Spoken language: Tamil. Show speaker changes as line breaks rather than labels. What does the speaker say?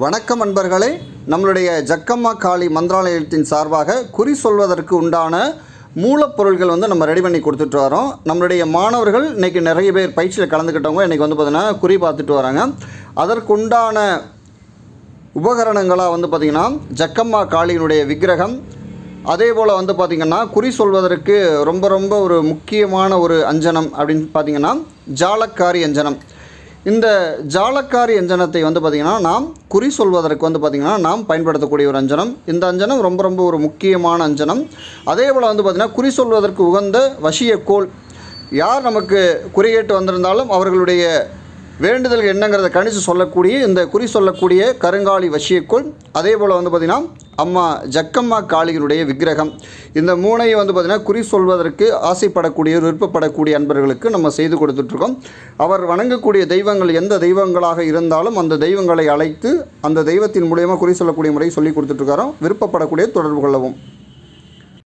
வணக்கம் அன்பர்களே நம்மளுடைய ஜக்கம்மா காளி மந்திராலயத்தின் சார்பாக குறி சொல்வதற்கு உண்டான மூலப்பொருள்கள் வந்து நம்ம ரெடி பண்ணி கொடுத்துட்டு வரோம். நம்மளுடைய மாணவர்கள் இன்றைக்கி நிறைய பேர் பயிற்சியில் கலந்துக்கிட்டவங்க இன்றைக்கி வந்து பார்த்திங்கன்னா குறி பார்த்துட்டு வராங்க. அதற்குண்டான உபகரணங்களாக வந்து பார்த்திங்கன்னா ஜக்கம்மா காளியினுடைய விக்கிரகம். அதே போல் வந்து பார்த்திங்கன்னா குறி சொல்வதற்கு ரொம்ப ரொம்ப ஒரு முக்கியமான ஒரு அஞ்சனம் அப்படின்னு பார்த்திங்கன்னா ஜாலக்காரி அஞ்சனம். இந்த ஜாலக்காரி அஞ்சனத்தை வந்து பார்த்திங்கன்னா நாம் குறி சொல்வதற்கு வந்து பார்த்திங்கன்னா நாம் பயன்படுத்தக்கூடிய ஒரு அஞ்சனம். இந்த அஞ்சனம் ரொம்ப ரொம்ப ஒரு முக்கியமான அஞ்சனம். அதே போல் வந்து பார்த்திங்கன்னா குறி சொல்வதற்கு உகந்த வசியக்கோள் யார் நமக்கு குறியேட்டு வந்திருந்தாலும் அவர்களுடைய வேண்டுதல் என்னங்கிறத கணிச்சு சொல்லக்கூடிய இந்த குறி சொல்லக்கூடிய கருங்காலி வசியக்குள் அதே போல் வந்து பார்த்திங்கன்னா அம்மா ஜக்கம்மா காளிகளுடைய விக்கிரகம். இந்த மூணையும் வந்து பார்த்திங்கன்னா குறி சொல்வதற்கு ஆசைப்படக்கூடிய விருப்பப்படக்கூடிய அன்பர்களுக்கு நம்ம செய்து கொடுத்துட்ருக்கோம். அவர் வணங்கக்கூடிய தெய்வங்கள் எந்த தெய்வங்களாக இருந்தாலும் அந்த தெய்வங்களை அழைத்து அந்த தெய்வத்தின் மூலயமா குறி சொல்லக்கூடிய முறையை சொல்லி கொடுத்துட்ருக்காரோ விருப்பப்படக்கூடிய தொடர்பு கொள்ளவும்.